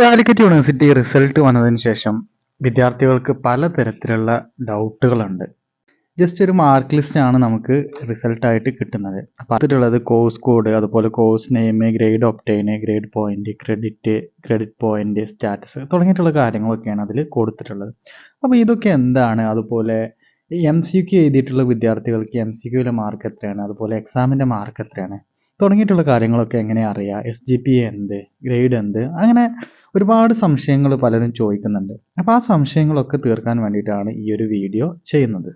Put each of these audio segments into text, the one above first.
Calicut university result വന്നതിന് ശേഷം വിദ്യാർത്ഥികൾക്ക് പലതരത്തിലുള്ള ഡൗട്ടുകളുണ്ട് ജസ്റ്റ് ഒരു മാർക്ക് ലിസ്റ്റ് ആണ് നമുക്ക് റിസൾട്ടായിട്ട് കിട്ടുന്നത്. അപ്പോൾ അതിലുള്ളത് കോഴ്സ് കോഡ് അതുപോലെ course name grade obtain grade point credit credit point status തുടങ്ങിയിട്ടുള്ള കാര്യങ്ങളൊക്കെയാണ് അതിൽ കൊടുത്തിട്ടുള്ളത്. അപ്പോൾ ഇതൊക്കെ എന്താണ്? അതുപോലെ എം സി ക്യു എഴുതിയിട്ടുള്ള വിദ്യാർത്ഥികൾക്ക് എം സി ക്യൂവിലെ മാർക്ക് എത്രയാണ്? അതുപോലെ എക്സാമിന്റെ മാർക്ക് എത്രയാണ്? തുടങ്ങിയിട്ടുള്ള കാര്യങ്ങളൊക്കെ എങ്ങനെ അറിയാം? എസ് ജി പി എന്ത്? ഗ്രേഡ് എന്ത്? അങ്ങനെ ഒരുപാട് സംശയങ്ങൾ പലരും ചോദിക്കുന്നുണ്ട്. അപ്പോൾ ആ സംശയങ്ങളൊക്കെ തീർക്കാൻ വേണ്ടിയിട്ടാണ് ഈ ഒരു വീഡിയോ ചെയ്യുന്നത്.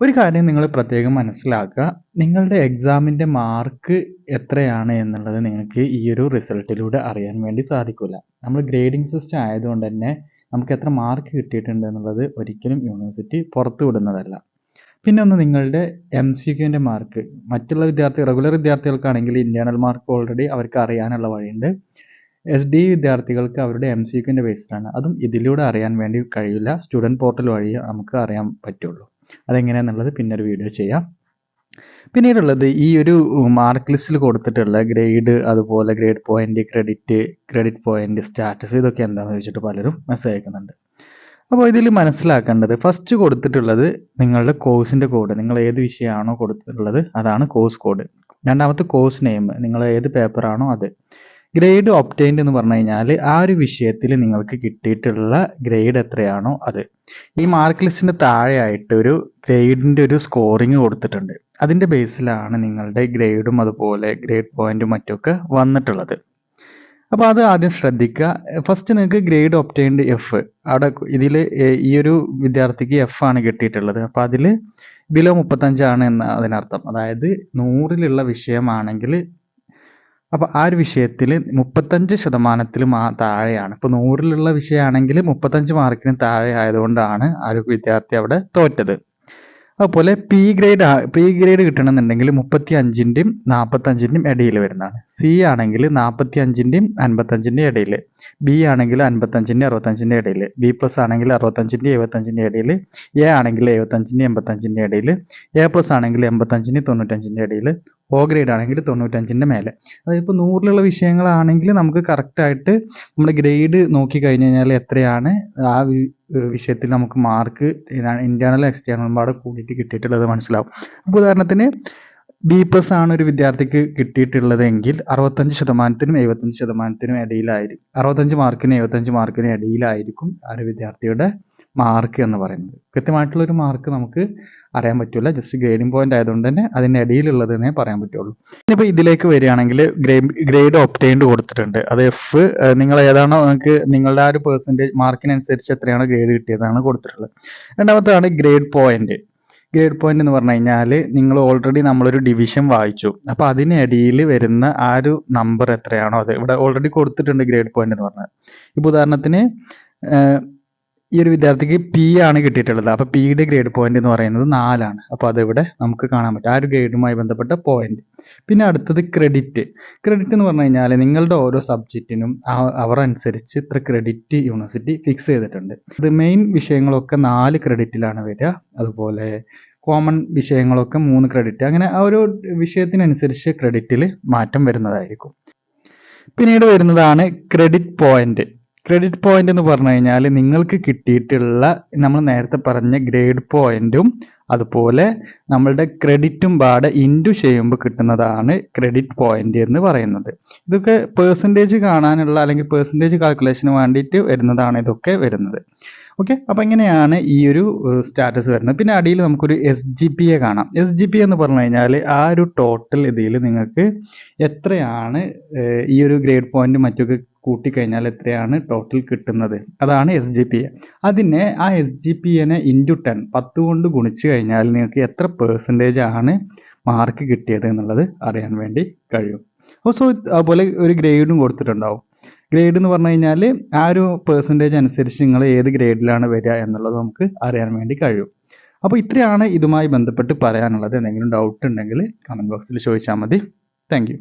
ഒരു കാര്യം നിങ്ങൾ പ്രത്യേകം മനസ്സിലാക്കുക. നിങ്ങളുടെ എക്സാമിന്റെ മാർക്ക് എത്രയാണ് എന്നുള്ളത് നിങ്ങൾക്ക് ഈ ഒരു റിസൾട്ടിലൂടെ അറിയാൻ വേണ്ടി സാധിക്കില്ല നമ്മൾ ഗ്രേഡിംഗ് സിസ്റ്റം ആയതുകൊണ്ട് തന്നെ നമുക്ക് എത്ര മാർക്ക് കിട്ടിയിട്ടുണ്ട് എന്നുള്ളത് ഒരിക്കലും യൂണിവേഴ്സിറ്റി പുറത്തു വിടുന്നതല്ല പിന്നെ ഒന്ന് നിങ്ങളുടെ എം സി ക്യുവിന്റെ മാർക്ക് മറ്റുള്ള വിദ്യാർത്ഥി റെഗുലർ വിദ്യാർത്ഥികൾക്കാണെങ്കിൽ ഇന്റേർണൽ മാർക്ക് ഓൾറെഡി അവർക്ക് അറിയാനുള്ള വഴിയുണ്ട്. എസ് ഡി വിദ്യാർത്ഥികൾക്ക് അവരുടെ എം സി ക്യുവിന്റെ ബേസിലാണ് അതും ഇതിലൂടെ അറിയാൻ വേണ്ടി കഴിയില്ല. സ്റ്റുഡന്റ് പോർട്ടൽ വഴി നമുക്ക് അറിയാൻ പറ്റുള്ളൂ. അതെങ്ങനെയാണെന്നുള്ളത് പിന്നെ ഒരു വീഡിയോ ചെയ്യാം. പിന്നീടുള്ളത് ഈ ഒരു മാർക്ക് ലിസ്റ്റിൽ കൊടുത്തിട്ടുള്ള ഗ്രേഡ് അതുപോലെ grade point credit credit point status ഇതൊക്കെ എന്താണെന്ന് ചോദിച്ചിട്ട് പലരും മെസ്സേജ് അയക്കുന്നുണ്ട്. അപ്പോൾ ഇതിൽ മനസ്സിലാക്കേണ്ടത് ഫസ്റ്റ് കൊടുത്തിട്ടുള്ളത് നിങ്ങളുടെ കോഴ്സിന്റെ കോഡ് നിങ്ങൾ ഏത് വിഷയമാണോ കൊടുത്തിട്ടുള്ളത് അതാണ് കോഴ്സ് കോഡ് രണ്ടാമത്തെ കോഴ്സ് നെയിം നിങ്ങൾ ഏത് പേപ്പറാണോ അത്. ഗ്രേഡ് ഒപ്റ്റൈൻഡ് എന്ന് പറഞ്ഞു കഴിഞ്ഞാൽ ആ ഒരു വിഷയത്തിൽ നിങ്ങൾക്ക് കിട്ടിയിട്ടുള്ള ഗ്രേഡ് എത്രയാണോ അത്. ഈ മാർക്ക് ലിസ്റ്റിന്റെ താഴെയായിട്ട് ഒരു ഗ്രേഡിന്റെ ഒരു സ്കോറിങ് കൊടുത്തിട്ടുണ്ട്. അതിന്റെ ബേസിലാണ് നിങ്ങളുടെ ഗ്രേഡും അതുപോലെ ഗ്രേഡ് പോയിന്റും മറ്റൊക്കെ വന്നിട്ടുള്ളത്. അപ്പോൾ അത് ആദ്യം ശ്രദ്ധിക്കുക. ഫസ്റ്റ് നിങ്ങൾക്ക് ഗ്രേഡ് ഒപ്റ്റൈൻഡ് എഫ് അവിടെ ഇതിൽ ഈ ഒരു വിദ്യാർത്ഥിക്ക് എഫ് ആണ് കിട്ടിയിട്ടുള്ളത്. അപ്പോൾ അതിൽ ബിലോ മുപ്പത്തഞ്ചാണ് എന്ന അതിനർത്ഥം. അതായത് നൂറിലുള്ള വിഷയമാണെങ്കിൽ അപ്പോൾ ആ ഒരു വിഷയത്തിൽ മുപ്പത്തഞ്ച് ശതമാനത്തിൽ മാ താഴെയാണ്. ഇപ്പോൾ നൂറിലുള്ള വിഷയമാണെങ്കിൽ മുപ്പത്തഞ്ച് മാർക്കിന് താഴെ ആയതുകൊണ്ടാണ് ആ ഒരു വിദ്യാർത്ഥി അവിടെ തോറ്റത്. അതുപോലെ പി ഗ്രേഡ് പി ഗ്രേഡ് കിട്ടണമെന്നുണ്ടെങ്കിൽ മുപ്പത്തി അഞ്ചിന്റെയും നാൽപ്പത്തഞ്ചിന്റെയും ഇടയിൽ വരുന്നതാണ്. സി ആണെങ്കിൽ നാൽപ്പത്തി അഞ്ചിന്റെയും അൻപത്തഞ്ചിന്റെയും ഇടയിൽ. ബി ആണെങ്കിൽ അൻപത്തഞ്ചിന്റെ അറുപത്തഞ്ചിന്റെ ഇടയിൽ. ബി പ്ലസ് ആണെങ്കിൽ അറുപത്തഞ്ചിന്റെ എഴുപത്തഞ്ചിന്റെ ഇടയിൽ. എ ആണെങ്കിൽ എഴുപത്തഞ്ചിന്റെ എൺപത്തഞ്ചിന്റെ ഇടയിൽ. എ പ്ലസ് ആണെങ്കിൽ എൺപത്തഞ്ചിന്റെ തൊണ്ണൂറ്റഞ്ചിന്റെ ഇടയിൽ. ഒ ഗ്രേഡ് ആണെങ്കിൽ തൊണ്ണൂറ്റഞ്ചിന്റെ മേലെ. അതായത് ഇപ്പോൾ നൂറിലുള്ള വിഷയങ്ങളാണെങ്കിൽ നമുക്ക് കറക്റ്റായിട്ട് നമ്മുടെ ഗ്രേഡ് നോക്കി കഴിഞ്ഞ് കഴിഞ്ഞാൽ എത്രയാണ്? ആ വിഷയത്തിൽ നമുക്ക് മാർക്ക് ഇന്റേണൽ എക്സ്റ്റേണൽ പാടെ കൂടിയിട്ട് കിട്ടിയിട്ടുള്ളത് മനസ്സിലാവും. അപ്പോൾ ഉദാഹരണത്തിന് ബി പ്ലസ് ആണ് ഒരു വിദ്യാർത്ഥിക്ക് കിട്ടിയിട്ടുള്ളതെങ്കിൽ അറുപത്തഞ്ച് ശതമാനത്തിനും എഴുപത്തഞ്ച് ശതമാനത്തിനും ഇടയിലായിരിക്കും അറുപത്തഞ്ച് മാർക്കിനും എഴുപത്തഞ്ച് മാർക്കിനും ഇടയിലായിരിക്കും ആ ഒരു വിദ്യാർത്ഥിയുടെ മാർക്ക് എന്ന് പറയുന്നത്. കൃത്യമായിട്ടുള്ളൊരു മാർക്ക് നമുക്ക് അറിയാൻ പറ്റില്ല ജസ്റ്റ് ഗ്രേഡിംഗ് പോയിന്റ് ആയതുകൊണ്ട് തന്നെ അതിന്റെ ഇടയിലുള്ളതെന്നേ പറയാൻ പറ്റുള്ളൂ. ഇനിയിപ്പോൾ ഇതിലേക്ക് വരികയാണെങ്കിൽ ഗ്രേഡ് ഒപ്റ്റൈൻഡ് കൊടുത്തിട്ടുണ്ട്. അത് എഫ് നിങ്ങൾ ഏതാണോ നിങ്ങൾക്ക് നിങ്ങളുടെ ആ ഒരു പെർസെന്റേജ് മാർക്കിനനുസരിച്ച് എത്രയാണോ ഗ്രേഡ് കിട്ടിയതാണ് കൊടുത്തിട്ടുള്ളത്. രണ്ടാമത്താണ് ഗ്രേഡ് പോയിന്റ് ഗ്രേഡ് പോയിന്റ് എന്ന് പറഞ്ഞു കഴിഞ്ഞാൽ നിങ്ങൾ ഓൾറെഡി നമ്മളൊരു ഡിവിഷൻ വായിച്ചു. അപ്പോൾ അതിനിടയിൽ വരുന്ന ആ ഒരു നമ്പർ എത്രയാണോ അത് ഇവിടെ ഓൾറെഡി കൊടുത്തിട്ടുണ്ട് ഗ്രേഡ് പോയിന്റ് എന്ന് പറഞ്ഞത്. ഇപ്പോൾ ഉദാഹരണത്തിന് ഈ ഒരു വിദ്യാർത്ഥിക്ക് പി ആണ് കിട്ടിയിട്ടുള്ളത്. അപ്പോൾ പിയുടെ ഗ്രേഡ് പോയിന്റ് എന്ന് പറയുന്നത് നാലാണ്. അപ്പോൾ അതിവിടെ നമുക്ക് കാണാൻ പറ്റും. ആ ഒരു ഗ്രേഡുമായി ബന്ധപ്പെട്ട പോയിന്റ് പിന്നെ അടുത്തത് ക്രെഡിറ്റ് ക്രെഡിറ്റ് എന്ന് പറഞ്ഞു കഴിഞ്ഞാൽ നിങ്ങളുടെ ഓരോ സബ്ജക്റ്റിനും അവർ അനുസരിച്ച് ഇത്ര ക്രെഡിറ്റ് യൂണിവേഴ്സിറ്റി ഫിക്സ് ചെയ്തിട്ടുണ്ട്. ഇത് മെയിൻ വിഷയങ്ങളൊക്കെ നാല് ക്രെഡിറ്റിലാണ് വരിക. അതുപോലെ കോമൺ വിഷയങ്ങളൊക്കെ മൂന്ന് ക്രെഡിറ്റ് അങ്ങനെ ആ ഒരു വിഷയത്തിനനുസരിച്ച് ക്രെഡിറ്റിൽ മാറ്റം വരുന്നതായിരിക്കും. പിന്നീട് വരുന്നതാണ് ക്രെഡിറ്റ് പോയിന്റ് ക്രെഡിറ്റ് പോയിന്റ് എന്ന് പറഞ്ഞു കഴിഞ്ഞാൽ നിങ്ങൾക്ക് കിട്ടിയിട്ടുള്ള നമ്മൾ നേരത്തെ പറഞ്ഞ ഗ്രേഡ് പോയിന്റും അതുപോലെ നമ്മളുടെ ക്രെഡിറ്റും പാടെ ഇന്റു ചെയ്യുമ്പോൾ കിട്ടുന്നതാണ് ക്രെഡിറ്റ് പോയിന്റ് എന്ന് പറയുന്നത്. ഇതൊക്കെ പേഴ്സന്റേജ് കാണാനുള്ള അല്ലെങ്കിൽ പേഴ്സന്റേജ് കാൽക്കുലേഷന് വേണ്ടിയിട്ട് വരുന്നതാണ് ഇതൊക്കെ വരുന്നത്. ഓക്കെ അപ്പോൾ ഇങ്ങനെയാണ് ഈ ഒരു സ്റ്റാറ്റസ് വരുന്നത്. പിന്നെ അടിയിൽ നമുക്കൊരു എസ് ജി പി എ കാണാം. എസ് ജി പി എന്ന് പറഞ്ഞു കഴിഞ്ഞാൽ ആ ഒരു ടോട്ടൽ ഇതിൽ നിങ്ങൾക്ക് എത്രയാണ് ഈ ഒരു ഗ്രേഡ് പോയിന്റ് മറ്റൊക്കെ കൂട്ടിക്കഴിഞ്ഞാൽ എത്രയാണ് ടോട്ടൽ കിട്ടുന്നത്? അതാണ് എസ് ജി പി എ അതിനെ ആ എസ് ജി പി എനെ ഇന്റു ടെൻ പത്ത് കൊണ്ട് ഗുണിച്ചു കഴിഞ്ഞാൽ നിങ്ങൾക്ക് എത്ര പേഴ്സന്റേജ് ആണ് മാർക്ക് കിട്ടിയത് എന്നുള്ളത് അറിയാൻ വേണ്ടി കഴിയും. സോ അതുപോലെ ഒരു ഗ്രേഡും കൊടുത്തിട്ടുണ്ടാവും. ഗ്രേഡ് എന്ന് പറഞ്ഞു കഴിഞ്ഞാൽ ആ ഒരു പേഴ്സന്റേജ് അനുസരിച്ച് നിങ്ങൾ ഏത് ഗ്രേഡിലാണ് വരിക എന്നുള്ളത് നമുക്ക് അറിയാൻ വേണ്ടി കഴിയും. അപ്പോൾ ഇത്രയാണ് ഇതുമായി ബന്ധപ്പെട്ട് പറയാനുള്ളത്. എന്തെങ്കിലും ഡൗട്ട് ഉണ്ടെങ്കിൽ കമന്റ് ബോക്സിൽ ചോദിച്ചാൽ മതി. താങ്ക്